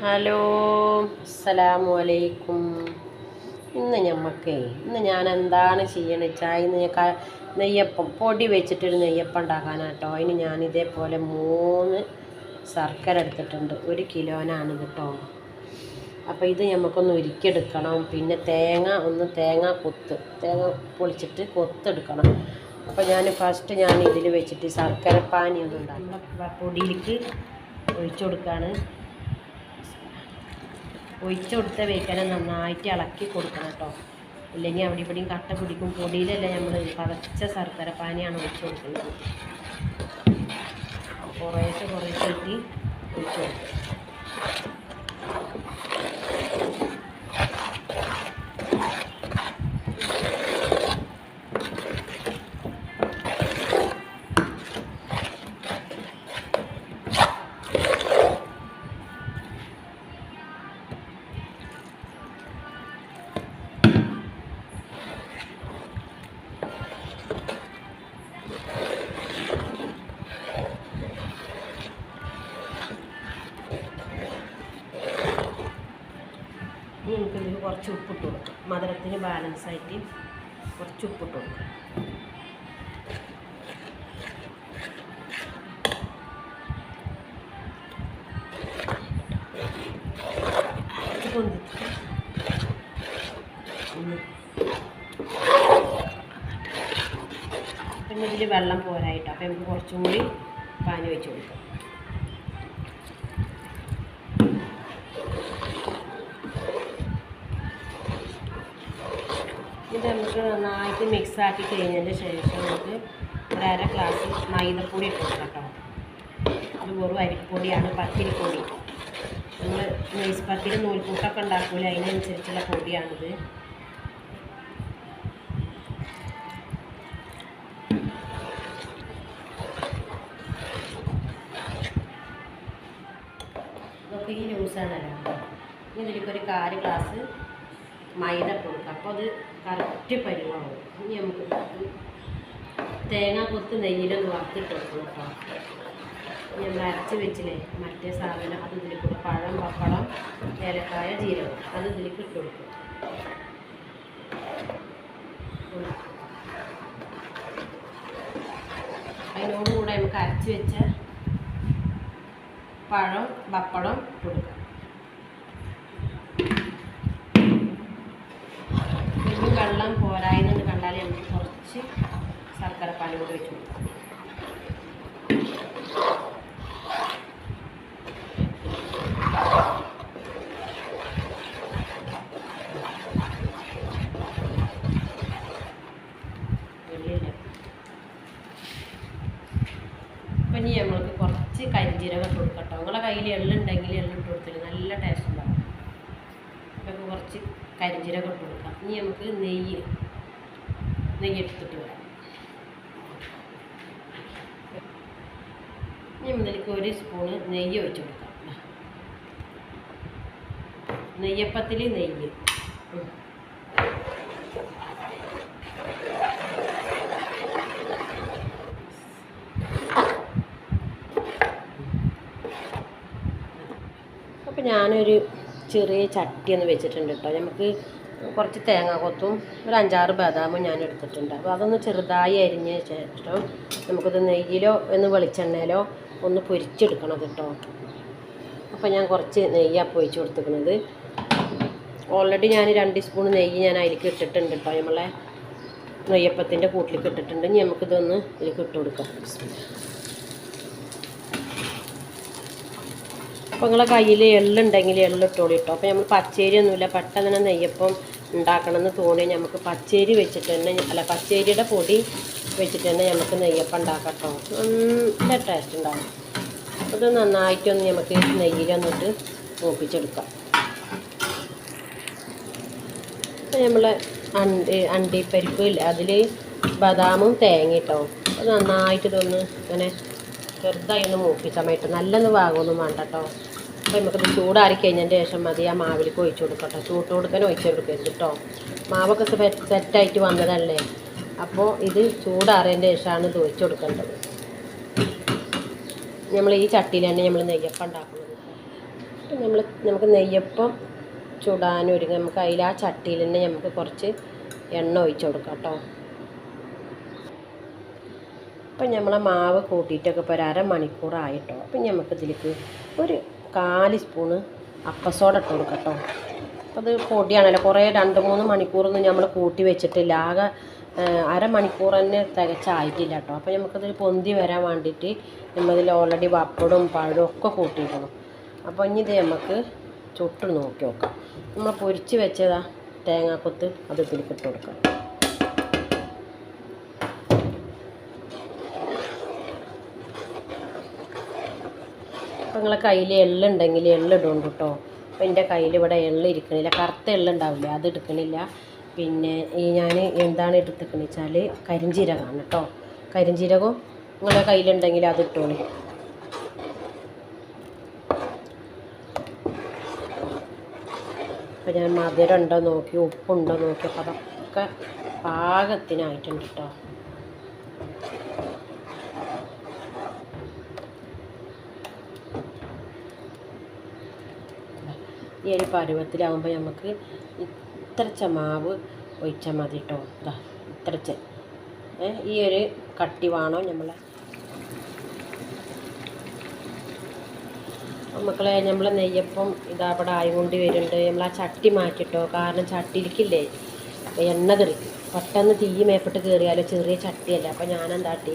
Hello അസ്സലാമു അലൈക്കും ഇന്ന് ഞമ്മക്ക് ഇന്ന് ഞാൻ എന്താണ് ചെയ്യണേ? ചായ നെയ്യപ്പം പൊടി വെച്ചിട്ടൊരു നെയ്യപ്പം ഉണ്ടാക്കാനാട്ടോ. അതിന് ഞാൻ ഇതേപോലെ മൂന്ന് ശർക്കര എടുത്തിട്ടുണ്ട്. ഒരു കിലോനാണ് കേട്ടോ അപ്പോൾ ഇത് നമുക്കൊന്ന് ഉരുക്കിയെടുക്കണം. പിന്നെ തേങ്ങ ഒന്ന് തേങ്ങ കൊത്ത്. തേങ്ങ പൊളിച്ചിട്ട് കൊത്തെടുക്കണം. അപ്പോൾ ഞാൻ ഫസ്റ്റ് ഞാൻ ഇതിൽ വെച്ചിട്ട് ശർക്കര പാനി ഒന്ന് ഉണ്ടാക്കണം പൊടിയിലേക്ക് ഒഴിച്ചു കൊടുക്കുകയാണ് ഒഴിച്ചു കൊടുത്ത നന്നായിട്ട് ഇളക്കി കൊടുക്കണം കേട്ടോ. ഇല്ലെങ്കിൽ അവിടെ ഇവിടെയും കട്ട പിടിക്കും. പൊടിയിലല്ല നമ്മൾ പതച്ച ശർക്കര പാനിയാണ് ഒഴിച്ചു കൊടുക്കുന്നത്. കുറേശ്ശെ കുറേശ്ശെ ഇട്ട് ഒഴിച്ചു കൊടുക്കും കുറച്ച് ഉപ്പിട്ട് കൊടുക്കാം. മധുരത്തിന് ബാലൻസ് ആയിട്ട് കുറച്ച് ഉപ്പിട്ട് കൊടുക്കാം. പിന്നെ ഇതിൽ വെള്ളം പോരായിട്ടോ. അപ്പോൾ നമുക്ക് കുറച്ചും കൂടി പാനി വെച്ച് കൊടുക്കാം. ഇത് നമുക്ക് നന്നായിട്ട് മിക്സ് ആക്കി കഴിഞ്ഞതിന് ശേഷം നമുക്ക് ഒരു അര ഗ്ലാസ് മൈദപ്പൊടി ഇട്ട് കേട്ടോ. അത് വെറും അരിപ്പൊടിയാണ് പത്തിരിപ്പൊടി. നമ്മൾ നെയ്സ് പത്തിരി നൂൽക്കൂട്ടൊക്കെ ഉണ്ടാക്കൂല അതിനനുസരിച്ചുള്ള പൊടിയാണിത്. ഇതൊക്കെ ഈ ലൂസാണല്ലോ ഒരു കാൽ ഗ്ലാസ് മൈദ കൊടുക്കുക അപ്പോൾ അത് കറക്റ്റ് പരിമാവും ഇനി നമുക്ക് തേങ്ങ കൊത്ത് നെയ്യിലൊന്ന് വറുത്തിട്ട് കൊടുക്കണം കേട്ടോ നമ്മൾ അരച്ച് വെച്ചില്ലേ മറ്റേ സാധനം അത് ഇതിൽ കൂടെ പഴം പപ്പടം ഏലക്കായ ജീരകം അത് ഇതിലേക്ക് ഇട്ട് കൊടുക്കും. അതിനോടുകൂടെ അതിനോട് കൂടെ നമുക്ക് അരച്ച് വെച്ച പഴം പപ്പടം കൊടുക്കാം ഇനി വെള്ളം പോരായെന്ന് കണ്ടാൽ നമുക്ക് കുറച്ച് ശർക്കര പാൽ കൂടി വെച്ച് ഇനി നമ്മൾക്ക് കുറച്ച് കരിഞ്ജീരകം ഇട്ട് കൊടുക്കട്ടോ കേട്ടോ. നിങ്ങളെ കയ്യിൽ എള്ളുണ്ടെങ്കിൽ എള്ള് കൊടുത്തില്ല നല്ല ടേസ്റ്റ് ഉണ്ടാവും. നമുക്ക് കുറച്ച് കരിഞ്ജീരകം ഇട്ട് കൊടുക്കാം. ഇനി നമുക്ക് നെയ്യ് നെയ്യ് എടുത്തിട്ട് വരാം. ഇനി മുതലേക്ക് ഒരു സ്പൂണ് നെയ്യ് ഒഴിച്ചു കൊടുക്കാം. നെയ്യപ്പത്തിൽ നെയ്യ്. അപ്പം അപ്പോൾ ഞാനൊരു ചെറിയ ചട്ടി ഒന്ന് വെച്ചിട്ടുണ്ട് കേട്ടോ. നമുക്ക് കുറച്ച് തേങ്ങ കൊത്തും ഒരു അഞ്ചാറ് ബദാമും ഞാൻ എടുത്തിട്ടുണ്ട്. അപ്പോൾ അതൊന്ന് ചെറുതായി അരിഞ്ഞ ശേഷം നമുക്കത് നെയ്യിലോ ഒന്ന് വെളിച്ചെണ്ണയിലോ ഒന്ന് പൊരിച്ചെടുക്കണം കേട്ടോ. അപ്പോൾ ഞാൻ കുറച്ച് നെയ്യാണ് ഒഴിച്ച് കൊടുത്തിരിക്കുന്നത്. ഓൾറെഡി ഞാൻ രണ്ട് സ്പൂൺ നെയ്യ് ഞാൻ അതിലേക്ക് ഇട്ടിട്ടുണ്ട് കേട്ടോ. നമ്മളെ നെയ്യപ്പത്തിന്റെ കൂട്ടിലേക്ക് ഇട്ടിട്ടുണ്ട്. ഇനി നമുക്കിതൊന്ന് ഇതിലേക്ക് ഇട്ട് കൊടുക്കാം. അപ്പോൾ നിങ്ങളെ കയ്യിൽ എള്ളുണ്ടെങ്കിൽ എള്ളിട്ടോളി കേട്ടോ അപ്പോൾ നമ്മൾ പച്ചേരി ഒന്നുമില്ല പെട്ടെന്ന് നെയ്യപ്പം ഉണ്ടാക്കണമെന്ന് തോന്നി നമുക്ക് പച്ചേരി വെച്ചിട്ട് തന്നെ അല്ല പച്ചേരിയുടെ പൊടി വെച്ചിട്ട് തന്നെ നമുക്ക് നെയ്യപ്പം ഉണ്ടാക്കാം കേട്ടോ നല്ല ടേസ്റ്റ് ഉണ്ടാവും. അത് നന്നായിട്ടൊന്ന് നമുക്ക് നെയ്യിലൊന്നിട്ട് മൂപ്പിച്ചെടുക്കാം. അപ്പോൾ നമ്മൾ അണ്ടി അണ്ടിപ്പരിപ്പ് അതിൽ ബദാമും തേങ്ങ ഇട്ടോ. അത് നന്നായിട്ട് ഇതൊന്ന് ഇങ്ങനെ ചെറുതായി ഒന്ന് മൂപ്പിച്ചാൽ മതി നല്ലൊന്ന് വാങ്ങുമൊന്നും വേണ്ട കേട്ടോ. അപ്പോൾ നമുക്കത് ചൂടാറി കഴിഞ്ഞതിന്റെ ശേഷം മതി. ആ മാവിലേക്ക് ഒഴിച്ചു കൊടുക്കട്ടോ ചൂട്ട് കൊടുക്കാൻ ഒഴിച്ചു കൊടുക്കരുത് കേട്ടോ. മാവൊക്കെ സെറ്റായിട്ട് വന്നതല്ലേ? അപ്പോൾ ഇത് ചൂടാറിയതിന്റെ ശേഷമാണ് ഇത് ഒഴിച്ചു കൊടുക്കേണ്ടത്. നമ്മൾ ഈ ചട്ടിയിൽ തന്നെ നമ്മൾ നെയ്യപ്പം ഉണ്ടാക്കുന്നത്. നമ്മൾ നമുക്ക് നെയ്യപ്പം ചുടാനൊരുങ്ങി നമുക്ക് അതിൽ ആ ചട്ടിയിൽ തന്നെ നമുക്ക് കുറച്ച് എണ്ണ ഒഴിച്ചു കൊടുക്കാം കേട്ടോ. അപ്പം നമ്മളെ മാവ് കൂട്ടിയിട്ടൊക്കെ ഇപ്പോൾ ഒരു അരമണിക്കൂറായിട്ടോ. അപ്പം നമുക്ക് ഇതിലേക്ക് ഒരു കാൽ സ്പൂണ് അപ്പസോഡ ഇട്ട് കൊടുക്കട്ടോ അത് പൊടിയാണല്ലോ കുറേ രണ്ട് മൂന്ന് മണിക്കൂറൊന്നും നമ്മൾ കൂട്ടി വെച്ചിട്ടില്ല. ആകെ അരമണിക്കൂർ തന്നെ തികച്ചായിട്ടില്ല കേട്ടോ. അപ്പോൾ നമുക്കതിൽ പൊന്തി വരാൻ വേണ്ടിയിട്ട് നമ്മളതിൽ ഓൾറെഡി പപ്പടും പഴവും ഒക്കെ കൂട്ടിയിരിക്കണം അപ്പോൾ ഇനി ഇത് നമുക്ക് ചുട്ട് നോക്കി നോക്കാം. നമ്മൾ പൊരിച്ച് വെച്ചതാ തേങ്ങാക്കൊത്ത് അത് ഇതിലേക്ക് ഇട്ട് കൊടുക്കാം. നിങ്ങളെ കയ്യിൽ എള്ളുണ്ടെങ്കിൽ എള്ളിടും കേട്ടോ അപ്പോൾ എന്റെ കയ്യിൽ ഇവിടെ എള്ള് ഇരിക്കണില്ല കറുത്ത എള്ളുണ്ടാവില്ല അത് എടുക്കണില്ല. പിന്നെ ഈ ഞാൻ എന്താണ് എടുത്തിക്കണെന്ന് വെച്ചാൽ കരിഞ്ജീരകമാണ് കേട്ടോ. കരിഞ്ജീരകം നിങ്ങളുടെ കയ്യിലുണ്ടെങ്കിൽ അത് ഇട്ടോളി. അപ്പോൾ ഞാൻ മധുരം ഉണ്ടോ നോക്കി ഉപ്പുണ്ടോ നോക്കി അപ്പോൾ അതൊക്കെ പാകത്തിനായിട്ടുണ്ട് കേട്ടോ. ഈ ഒരു പരുവത്തിലാകുമ്പോൾ നമുക്ക് ഇത്രച്ച മാവ് ഒഴിച്ചാൽ മതി കേട്ടോ ഇതാ ഇത്രച്ച ഈ ഒരു കട്ടി വേണോ നമ്മൾ മക്കളെ നമ്മൾ നെയ്യപ്പം ഇതാ ഇവിടെ ആയിക്കൊണ്ട് വരുന്നുണ്ട്. നമ്മൾ ആ ചട്ടി മാറ്റിട്ടോ. കാരണം ചട്ടിയിലേക്കില്ലേ എണ്ണ തെറിക്കും പെട്ടെന്ന് തീ മേപ്പിട്ട് കയറിയാലോ ചെറിയ ചട്ടിയല്ല. അപ്പോൾ ഞാൻ എന്താട്ടി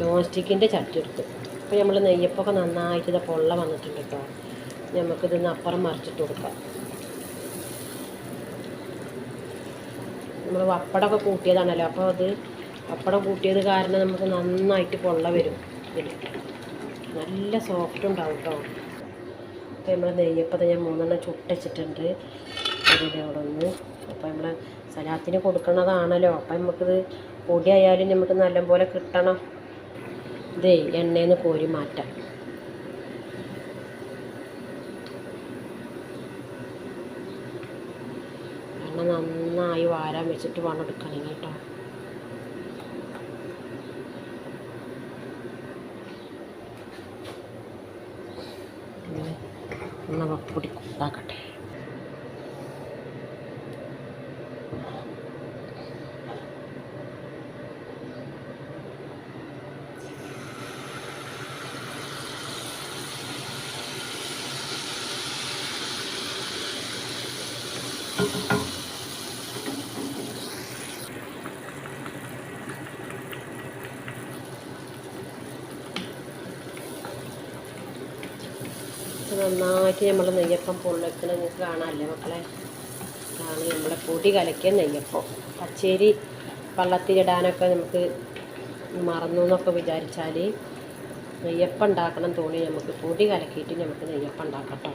നോൺ സ്റ്റിക്കിന്റെ ചട്ടി എടുത്തു. അപ്പോൾ നമ്മൾ നെയ്യപ്പൊക്കെ നന്നായിട്ട് ഇത് പൊള്ള വന്നിട്ടുണ്ട് കേട്ടോ നമുക്കിതൊന്ന് അപ്പുറം മറിച്ചിട്ട് കൊടുക്കാം. നമ്മൾ പപ്പടമൊക്കെ കൂട്ടിയതാണല്ലോ അപ്പോൾ അത് പപ്പടം കൂട്ടിയത് കാരണം നമുക്ക് നന്നായിട്ട് പൊള്ള വരും. നല്ല സോഫ്റ്റ് ഉണ്ടാവും കേട്ടോ അപ്പോൾ നമ്മൾ നെയ്യപ്പത് ഞാൻ മൂന്നെണ്ണം ചുട്ടച്ചിട്ടുണ്ട്. അതിന്റെ അവിടെ ഒന്ന്. അപ്പോൾ നമ്മൾ സലാത്തിന് കൊടുക്കണതാണല്ലോ. അപ്പം നമുക്കിത് പൊടിയായാലും നമുക്ക് നല്ലപോലെ കിട്ടണം. ഇതേ എണ്ണയിൽ നിന്ന് കോരി മാറ്റാം നന്നായി വാരാൻ വെച്ചിട്ട് വേണം എടുക്കണമെങ്കിൽ കേട്ടോ ഇങ്ങനെ എണ്ണ പൊടി ഇതാക്കട്ടെ ഇത് നന്നായിട്ട് നമ്മൾ നെയ്യപ്പം പൊള്ളിക്കണം നിങ്ങൾക്ക് കാണാമല്ലേ മക്കളെ? ഇതാണ് നമ്മളെ പൊടി കലക്കിയ നെയ്യപ്പം. പച്ചേരി വള്ളത്തിലിടാനൊക്കെ നമുക്ക് മറന്നു എന്നൊക്കെ വിചാരിച്ചാൽ നെയ്യപ്പം ഉണ്ടാക്കണം തോന്നി നമുക്ക് പൊടി കലക്കിയിട്ട് നമുക്ക് നെയ്യപ്പം ഉണ്ടാക്കട്ടോ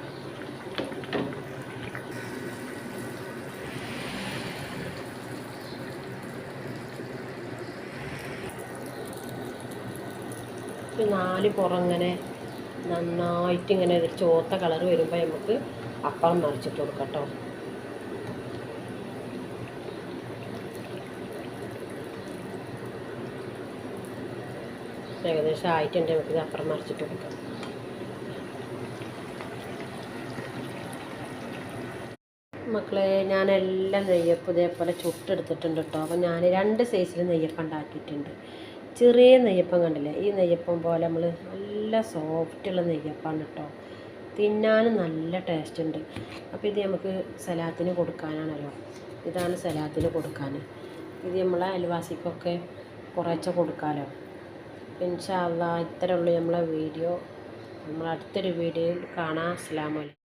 നാല് പുറം ഇങ്ങനെ നന്നായിട്ട് ഇങ്ങനെ ഒരു ചോത്ത കളർ വരുമ്പോൾ നമുക്ക് അപ്പളം മറിച്ചിട്ട് കൊടുക്കട്ടോ കേട്ടോ. ഏകദേശം ആയിട്ടുണ്ട് നമുക്ക് അപ്പുറം മറിച്ചിട്ട് കൊടുക്കാം. മക്കളെ ഞാൻ എല്ലാം നെയ്യപ്പം ഇതേപോലെ ചുട്ടെടുത്തിട്ടുണ്ട് കേട്ടോ. അപ്പം ഞാൻ രണ്ട് സൈസിൽ നെയ്യപ്പം ഉണ്ടാക്കിയിട്ടുണ്ട്. ചെറിയ നെയ്യപ്പം കണ്ടില്ലേ? ഈ നെയ്യപ്പം പോലെ നമ്മൾ നല്ല സോഫ്റ്റുള്ള നെയ്യപ്പാണ് കേട്ടോ തിന്നാനും നല്ല ടേസ്റ്റ് ഉണ്ട്. അപ്പോൾ ഇത് നമുക്ക് സലാത്തിന് കൊടുക്കാനാണല്ലോ. ഇതാണ് സലാത്തിന് കൊടുക്കാൻ ഇത് നമ്മളെ അയൽവാസിക്കൊക്കെ കുറേശ്ശെ കൊടുക്കാമല്ലോ ഇൻഷാ അള്ളാ ഇത്രയേ ഉള്ളൂ നമ്മളെ വീഡിയോ. നമ്മളടുത്തൊരു വീഡിയോയിൽ കാണാം. അസ്സലാമു അലൈക്കും